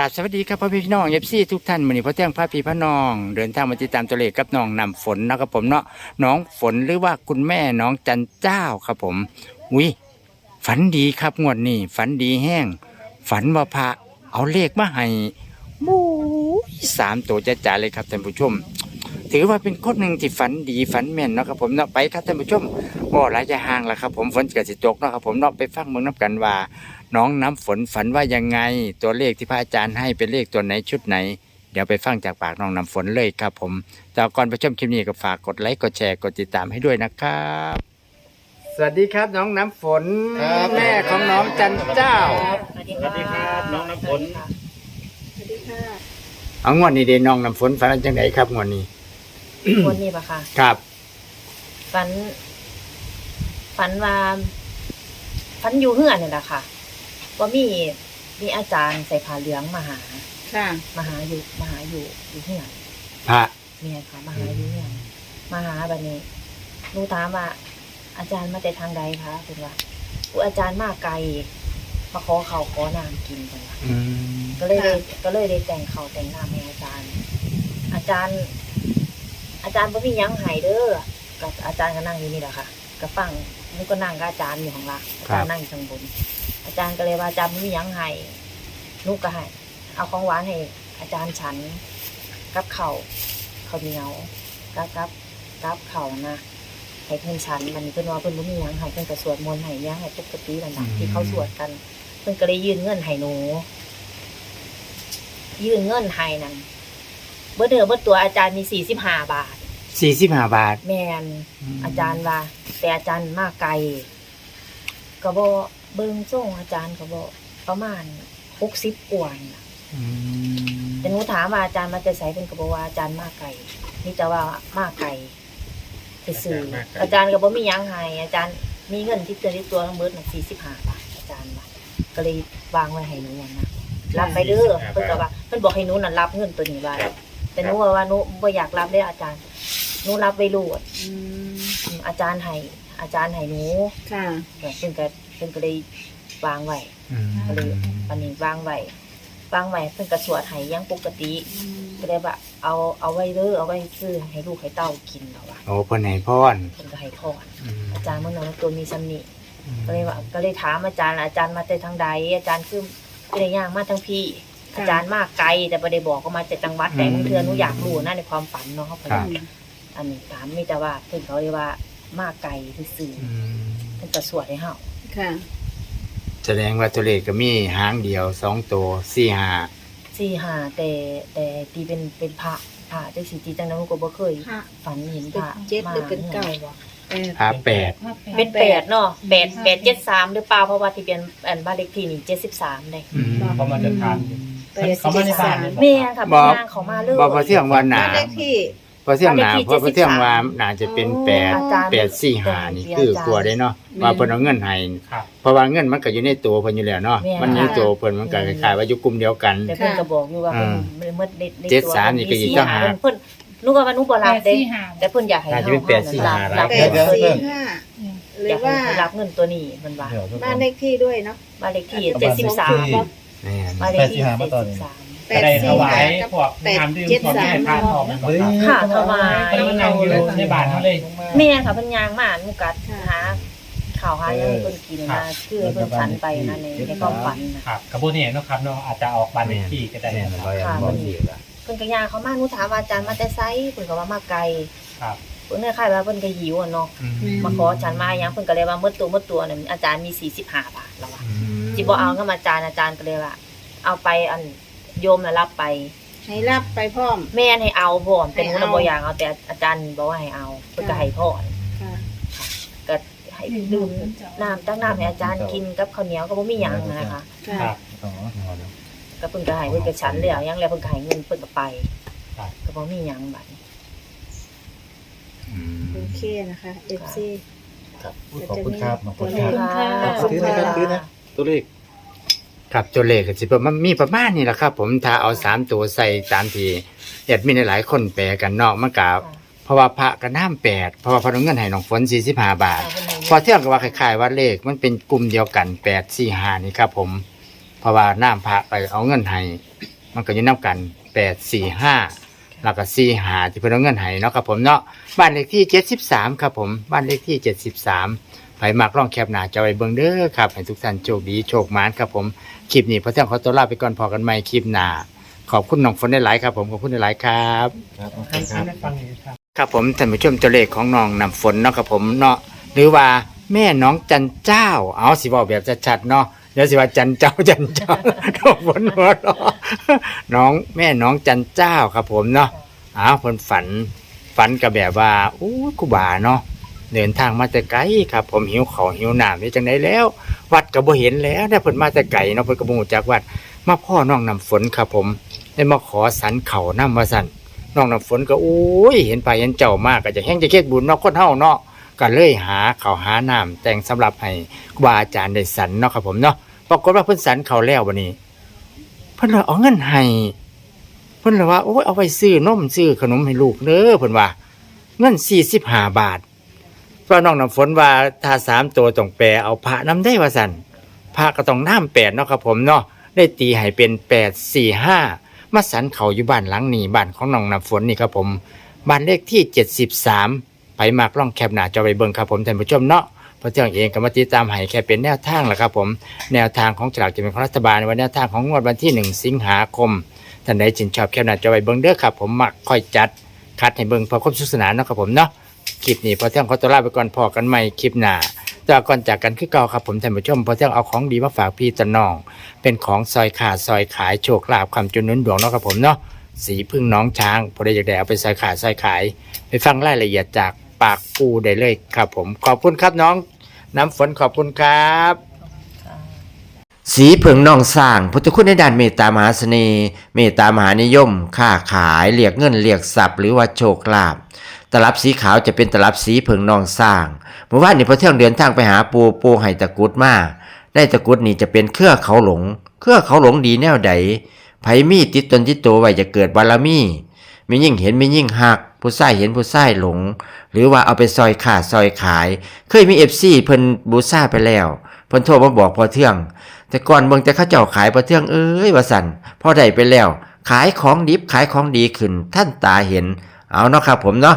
กราบสวัสดีครับพ่อพี่น้องเอฟซีทุกท่านวันนี้พ่อเที่งพระพี่พระน้อง เดินทางมาติดตามตัวเลขกับน้องนำฝนนะครับผมเนาะน้องฝนหรือว่าคุณแม่น้องจันเจ้าครับผมวิฝันดีครับงวดนี้ฝันดีแห้ง ฝันว่าพระเอาเลขมาให้มูสามตัวจะจ่าเลยครับท่านผู้ชม ถือว่าเป็นคนหนึ่งที่ฝันดีฝันแม่นเนาะครับผมเนาะไปครับท่านผู้ชมบ่หลายจะห่างแล้วครับผมฝนเกิดสิตกเนาะครับผมเนาะไปฟังเมืองน้ำกันว่า น้องน้ำฝนฝันว่ายังไง ตัวเลขที่พระอาจารย์ให้เป็นเลขตัวไหนชุดไหน เดี๋ยวไปฟังจากปากน้องน้ำฝนเลยครับผมแต่ก่อนไปชมคลิปนี้ก็ฝากกดไลค์กดแชร์กดติดตามให้ด้วยนะครับ สวัสดีครับน้องน้ำฝนครับแม่ของน้องจันเจ้า สวัสดีครับน้องน้ำฝนเอางวดนี้เดน้องน้ำฝนฝันว่าจังไหนครับงวดนี้วันนี้ปะค่ะครับ ฝัน ฝันว่าฝันอยู่เฮือนนี่แหละค่ะ ว่ามีมีอาจารย์ใส่ผ้าเหลืองมาหาค่ะ มาหาอยู่มาหาอยู่อยู่เฮือนพระเมียค่ะมาหาอยู่เฮือนมาหาแบบนี้หนูถามว่า อาจารย์มาแต่ทางใดคะเป็นว่าอุยอาจารย์มาไกลมาขอเขาวขอน้ำกินเป็นว่าอืมก็เลยได้ก็เลยได้แต่งเขาวแต่งหน้าให้อาจารย์ อาจารย์ อาจารย์บ่มีหยังให้เด้อกับอาจารย์ก็นั่งอยู่นี่แหละค่ะก็ฟังนุก็นั่งกับอาจารย์อยู่ข้างล่างอาจารย์นั่งอยู่ข้างบนอา จารย์ก็เลยว่าอาจารย์บ่มีหยังให้นุก็ให้เอาของหวานให้อาจารย์ฉันกับข้าวข้าวเหนียวกับกับกับข้าวนะให้เพิ่นฉันมันเพิ่นว่าเพิ่นบ่มีหยังให้เพิ่นก็สวดมนต์ให้หยังให้ปกตินั่นน่ะที่เขาสวดกัน เพิ่นก็เลยยื่นเงินให้หนูยื่นเงินให้นั่นเบอร์เดิมเบอร์ตัวอาจารย์มีสี่สิบห้าบาทสี่สิบห้าบาท แมนอาจารย์ว่า แต่อาจารย์มาไกลก็บอ เบิ่งส่งอาจารย์ก็บอประมาณหกสิบกว่านี่ล่ะอืมแต่หนูถามว่าอาจารย์มาแต่ไสเป็นก็บอกว่าอาจารย์มาไกลนี่จะว่ามาไกลไปซื้ออาจารย์ก็บอกมีหยังให้อาจารย์มีเงินที่เกินที่ตัวทั้งเบิดน่ะสี่สิบห้าบาทอาจารย์ว่าก็เลยวางไว้ให้หนูนะรับไปเด้อเพิ่นก็ว่าเพิ่นบอกให้หนูน่ะรับเงินตัวนี้ไว้แต่หนูว่าว่าหนูบ่อยากรับได้ออาจารย์หนูรับไว้โลดอืมอืมอาจารย์ให้อาจารย์ให้หนูค่ะก็เพิ่นก็ เพิ่นก็เลยวางไว้อืมก็เลยอันนี้วางไว้วางไว้เพิ่นก็สวดให้อยังปกติก็เลยว่าเอาเอาไว้เด้อเอาไว้ซื้อให้ลูกให้เต้ากินแล้วว่าโอ้เพิ่นให้พรเพิ่นก็ให้พรอืมอาจารย์เมื่อนั้นตัวมีสำนิก็เลยว่าก็เลยถามอาจารย์อาจารย์มาแต่ทางใดอาจารย์คือเป็นย่างมาทางพี่ อาจารย์มาไกลแต่บ่ได้บอกว่ามาจากจังหวัดแต่บางเทื่อหนูอยากรู้นะในความฝันเนาะเขาก็เลย อันนี้ถามมีแต่ว่าเพิ่นเขาเรียกว่า มาไกลซื่ออืมๆเพิ่นก็สวดให้เฮาค่ะ แสดงว่าตัวเลขก็มีหางเดียวสองตัวสี่ห้าสี่หาแต่แต่ตีเป็นเป็นพระพระจังสิตีจังนั้นหนูก็บ่เคยค่ะฝันเห็นพเป็นระเจ็ดมาหรือเป็นเก้าบ่แปดหาแปดเป็นแปดเนาะแปดแปดเจ็ดสามหรือเปล่าเพราะว่าที่เป็นอันบ้านเลขที่นี่เจ็ดสิบสามเลยอืมเขามาจะทานแปดเขาไม่ได้บ้านแม่ค่ะบอกนางเขามาเลยบอกพอเที่ยงวันหนา บ้านเลขที่ พราะเสี่ยงหนาเพราะพระเสี่ยงว่าหนาจะเป็นแปดแปดสี่หานี่คือกลัวได้เนาะว่าเพิ่นเอาเงินให้คเพราะว่าเงินมันก็อยู่ในตัวเพิ่นอยู่แล้วเนาะมันอยู่ตัวเพิ่นมันก็คล้ายๆว่าอยู่กลุ่มเดียวกัน แต่เพิ่นก็บอกอยู่ว่าเพิ่นเมื่อเด็ดในตัวเจ็ดสามนี่ก็ยี่เจ้าหา เพิ่นหนูก็ว่าหนูบ่รับเด้แต่เพิ่นอยากให้น่าจะเป็นแปดสี่หาหลาย แปดสี่ห้าหรือยว่ารับเงินตัวนี้เพิ่นว่าบ้านเลขที่ด้วยเนาะ บ้านเลขที่เจ็ดสิบ้านเลขที่73 แปจะดได้ถสี่วาห้ายกับ พวกแปดน้ำดื่มเจ็ดพวกสาแม่มทานหอมมันบอกค่ะถวายแล้วมันนั่งอยู่ในบ้านเขาเลย แม่ค่ะเพิ่นยางมาหนูกัดหาข่าวหาเงินเพิ่นกินครัมาบคือให้เพิ่นฝันไปนะในในความฝันนะ ครับกระบวนเนี่ยนะครับเนาะอาจจะออกบ้านเลขที่ก็ได้แม่นนะคบ่รับยังบ่ดีละเพิ่นก็ยางเขามาหนูถามว่าอาจารย์มาแต่ไสเพิ่นก็ว่ามาไกลครับ เพิ่นเนี่ยคล้ายว่าเพิ่นก็หิวอะเนาะอืมมาขอฉันมาหยังเพิ่นก็เลยว่าเมื่อตัวเมื่อตัวเนี่ยอาจารย์มี45บาทแล้วว่าอืม สิบ่เอาก็มาอาจารย์อาจารย์ก็เลยว่าเอาไปอัน โยมน่ะรับไป ให้รับไปพร้อม แม่นให้เอาพร้อมแต่หนูให้น่ะเอา บ่อยากเอาแต่อาจารย์บอกว่าให้เอาเพิ่นก็ให้พร้อมค่ะ ก็ให้ดื่มน้ำตั้งน้ำให้อาจารย์กินกับข้าวเหนียวก็บ่มีหยังนะคะ ค่ะครับก็เพิ่นก็ให้เพิ่นก็ฉันแล้วยังแล้วเพิ่นก็ให้เงินเพิ่นก็ไปครับ ก็บ่มีหยังบัดนี้อืมโอเคนะคะเอฟซีขอบคุณครับขอบคุณขอบครับคุณค่ะขอบคุณถือนะครับถือนะ ตัวเลข ครับตัวเลขก็สิประมาณมีประมาณนี้แหละครับ ผมถ้าเอาสามตัวใส่ตามที่แอดมินหลายๆคนแปลกันเนอกมันก็เพราะว่าพระก็น้ำแปดเพราะว่าพระเอาเงินให้น้องฝน45บห้าบาท พอเที่ยงกับว่าคล้ายๆว่าเลขมันเป็นกลุ่มเดียวกันแปดสี่ห้านี่ครับผม เพราะว่าน้ำพระไปเอาเงินให้มันก็อยู่นํกันแปดสี่ห้าแล้วก็สี่หาที่พิ่นเอาเงินให้เนาะครับผมเนาะบ้านเลขที่เจ็ดสิบสามครับผมบ้านเลขที่เจ็ดสิบสาม ไผมากลองแคปหน้าจอไว้เบิ่งเด้อครับให้ทุกท่านโชคดีโชคหมานครับผมคลิปนี้พอเที่ยงขอตัวลาไปก่อนพอกันใหม่คลิปหน้าขอบคุณน้องฝนได้หลายๆครับ ผมขอบคุณได้หลายๆครับครับน้องฝให้นครับได้ฟังหน่อยครับ ครับผมท่านผู้ชมตัวเลขของน้องนำฝนเนาะครับผมเนาะหรือว่าแม่น้องจันเจ้า เอาสิบอกแบบชัดๆเนาะเดี๋ยวสิว่าจันเจ้าจันเจ้าน้องฝนหัวเราะน้องแม่น้องจันเจ้าครับผมเนาะอ้าวเพิ่นฝันฝันกับแบบว่าอู้กูบาเนาะ เดินทางมาแต่ไกลครับ ผมหิวเขาหิวน้ำนี่จังไดแล้ว วัดก็บ่เห็นแล้วได้เพิ่นมาแต่ไกลเนาะเพิ่นก็บ่ฮู้จักวัด มาพ่อน้องนำฝนครับ ผมได้มาขอสันเข่าวนำว่าสันน้องน้ำฝนก็โอ้ยเห็นไปเห็นเจ้ามากก็จะแห้งจะเค็ดบุญเนาะคนเฮาเนาะก็เลยหาเขาหาน้ำแต่งสำหรับให้ครูบาอาจารย์ได้สันเนาะครับผมเนาะปรากฏว่าเพิ่นสันเขาแล้ววันนี้ เพิ่นเลยเอาเงินให้เพิ่นเลยว่าโอ้ยเอาไปซื้อนมซื้อขนมให้ลูกเด้อเพิ่นว่า เงินสี่สิบห้าบาท พราะน้องน้ำฝนว่าถ้าสามตัวต้องแปลเอาพระน้ำได้ว่าสันพระก็ต้องน้ำแปดเนาะครับผมเนาะได้ตีให้เป็นแปดสี่ห้ามาสันเขาอยู่บ้านหลังนี้บ้านของน้องน้ำฝนนี่ครับผมบ้านเลขที่73ไปมากล่องแคบหนาจอไปเบิ่งครับผมท่านผู้ชมเนาะเพราะเจ้าเองก็มาติดตามให้แค่เป็นแนวทางแหละครับผมแนวทางของฉลากจะเป็นของรัฐบาลในวันแนวทางของงวดวันที่ 1 สิงหาคมท่านใดชื่นชอบแคบหนาจอไปเบิ่งเด้อครับผมมักค่อยจัดคัดให้เบิ่งเพื่อความสนุกสนานเนาะครับผมเนาะ คลิปนี้พอเที่ยงขอตัวลาไปก่อนพอกันใหม่คลิปหน้าแต่ว่าก่อนจากกันคือเก่าครับผมท่านผู้ชมพอเที่ยงเอาของดีมาฝากพี่ตะน้อง เป็นของซอยขาดซอยขายโชคลาภคำจุนนุนดวงเนาะครับผมเนาะสีพึ่งน้องช้างพอได้อยากได้เอาไปซอยขาดซอยขาย ไปฟังรายละเอียดจากปากปูได้เลยครับผมขอบคุณครับน้อง น้ำฝนขอบคุณครับ สีเผิงนองสร้างพุทธคุณในด้านเมตตามหาเสน่ห์เมตตามหานิยม ค้าขายเรียกเงินเรียกทรัพย์หรือว่าโชคลาภ ตลับสีขาวจะเป็นตลับสีเผิงนองสร้างเมื่อวานนี้พอเที่ยงเดินทางไปหาปูปูไห้ตะกุดมาได้ตะกุดนี่จะเป็นเครือเขาหลง เครือเขาหลงดีแนวใดไผมีติดตนติดตัวไว้จะเกิดบารมีมียิ่งเห็นมียิ่งหัก ผู้ใส่เห็นผู้ใส่หลง หรือว่าเอาไปซอยขาดซอยขาย เคยมีเอฟซีเพิ่นบูซ่าไปแล้วเพิ่นโทรมาบอกพอเทื่อง แต่ก่อนเบิ่งแต่เข้าเจ้าขายพอเทื่องเอ้ยว่าสันพอได้ไปแล้ว ขายของดิบขายของดีขึ้นท่านตาเห็น เอาเนาะครับผมเนาะ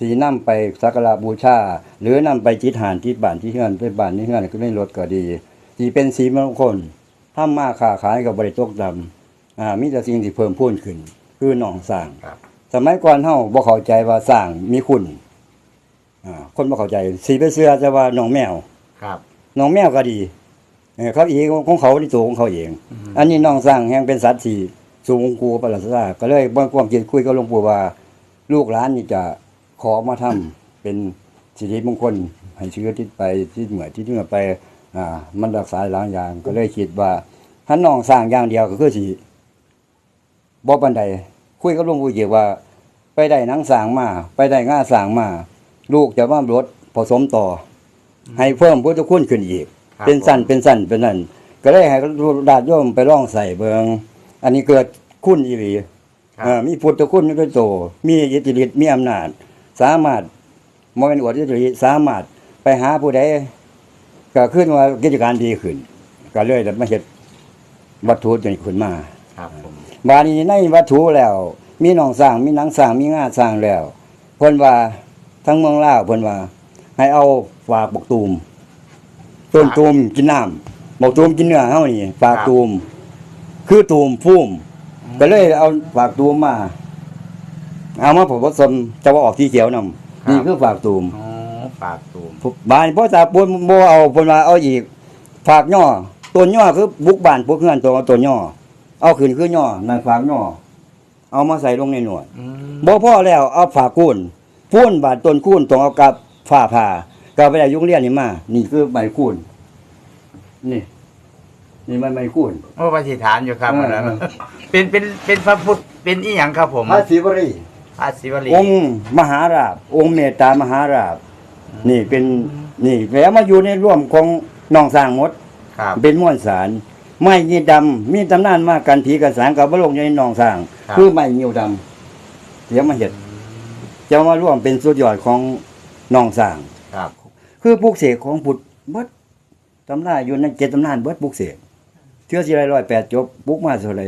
ที่นำไปสักการะบูชา หรือนำไปจิตหานที่บ้านที่เฮือนไปบ้านที่เฮือนก็ไม่ลดก็ดีที่เป็นสีมงคลทำมาค้าขายกับบริตกดำอ่ามีแต่สิ่งที่เพิ่มพูนขึ้น คือหนองสร้างครับสมัยก่อนเฮาบ่เข้าใจว่าสร้างมีคุณอ่าคนบ่เข้าใจ สีไปเสื้อจะว่าหนองแมวครับหนองแมวก็ดีเออเขาเองของเขาที่ตัวของเขาเอง อันนี้หนองสร้างแห่งเป็นสัตว์ที่สูงกูประหลาดซาก็เลยบ่ความคิดคุยกับหลวงปู่ว่า ลูกหลานนี่จะ ขอมาทำเป็นสิริมงคลให้เชื้อทิศไปที่เหมือที่เหนือไปอ่ามันรักษาหลายอย่าง ก็เลยคิดว่าถ้าน้องสร้างอย่างเดียวก็คือสิบ่ปานใดคุยกับหลวงปู่เกี่ยวว่า ไปได้หนังสร้างมา ไปได้ง่าสร้างมา ลูกจะมารถผสมต่ออให้เพิ่มพุทธคุณขึ้นอีกครับเป็นสั้นเป็นสั้นเป็นนั่นก็เลยให้ดาดโยมไปลองใส่เบิงอันนี้เกิดคุณอีหลีครับเอ่อมีพุทธคุณด้วยโตมีอิทธิฤทธิ์มีอำนาจ สามารถมเป็นอวดอิทธิฤทธิ์สามารถไปหาผู้ใดก็ขึ้นว่ากิจการดีขึ้น ก็เลยได้มาเฮ็ดวัตถุจนขึ้นมาครับผมบาดนี้ในวัตถุแล้ว มีหนองสร้างมีหนังสร้างมีงาสร้างแล้วเพิ่นว่าทั้งเมืองลาวเพิ่นว่า ให้เอาฝากบกตูมต้นตูมกินน้ำบกตูมกินเนื้อเฮานี่ฝากตูม คือตูมพุ่มก็เลยเอาฝากตูมมา เอามาผสมจะว่าออกที่เขียวนำนี่คือฝากตูมอ๋อปากตูมบ้านพ่อตาปูนบ่เอาเพิ่นว่าเอาอีกฝากย่อต้นย่อคือบุกบ้านพวกเฮือนตัวเอาต้นย่อ เอาขึ้นคือย่อนั่นฝากย่อ เอามาใส่ลงในหนวดอืมบ่พอแล้วเอาฝากคูนพูนบาดต้นคูนต้องเอากับฝ้าผ่าก็ไปได้ยุงเรียนนี่มา นี่คือใบคูนนี่นี่มันใบคูนโอ้ปฏิฐานอยู่ครับเออวันนั้นเป็นเป็นเป็นพระพุทธเป็นอีหยังครับผมพระศิวรี พระศิวลีองค์มหาราบองค์เมตตามหาราบ นี่เป็นนี่แล้วมาอยู่ในร่วมของน้องสร้างหมด ครับ เป็นม้วนสารไม้ยีดำมีตำนานมากกันผีกันสางกับบลงอยู่ในหนองสร้าง ครับ คือไม้ยิวดำเดี๋ยวมาเห็ดจะมาร่วมเป็นสุดยอดของหนองสร้าง ครับ คือปลูกเสกของบุตรเบิดตำนานอยู่ในเจ็ดตำนานเบิดปลูกเสกเชื่อสิไรร้อยแปดจบปลูกมาเท่าไหร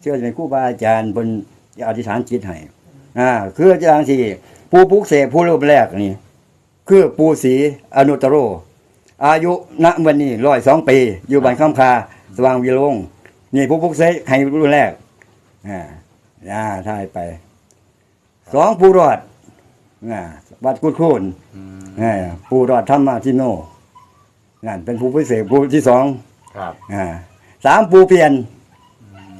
เชื่อเป็นครูบาอาจารย์บนอธิษฐานจิตให้ อ่าคืออาจารย์ที่ผู้ปลูกเสกผู้รูปแรกนี่ คือปูศรีอนุตตโร อายุณวันนี้ร้อยสองปี อยู่บ้านข้ามคาสว่างวิโรงนี่ผู้พุกเสกให้รุ่นแรกอ่าอ่าถ่ายไปสองผู้รอดอ่าวัดกุดคูนอ่าผู้รอดธรรมาทิโนนั่นเป็นผู้พิเศษผู้ที่สองครับอ่าสามผู้เปลี่ยน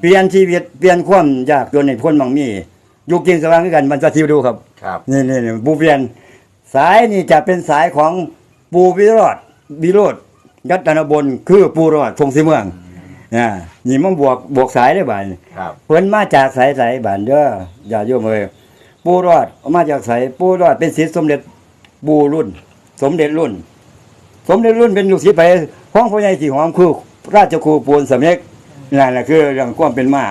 เปลี่ยนชีวิตเปลี่ยนความยากจนในพ้นบางมี อยู่กินสว่างด้วยกันมันจะทิวดูครับ ครับนี่นี่นี่ปูเปลี่ยน สายนี่จะเป็นสายของปูวิโรธวิโรธยัตนบนคือปูรอดทงสีเมืองอ่านี่มันบวกบวกสายได้บ่านครับเพิ่นมาจากสายสายบานเด้ออย่าโยมเอ้ยปูรอดมาจากสายปูรอดเป็นศิษย์สมเด็จปูรุ่น สมเด็จรุ่น สมเด็จรุ่นเป็นลูกศิษย์ไปห้องพ่อใหญ่สีหอมคือราชครูปูนสำเร็จนั่นแหละคือเรื่องความเป็นมา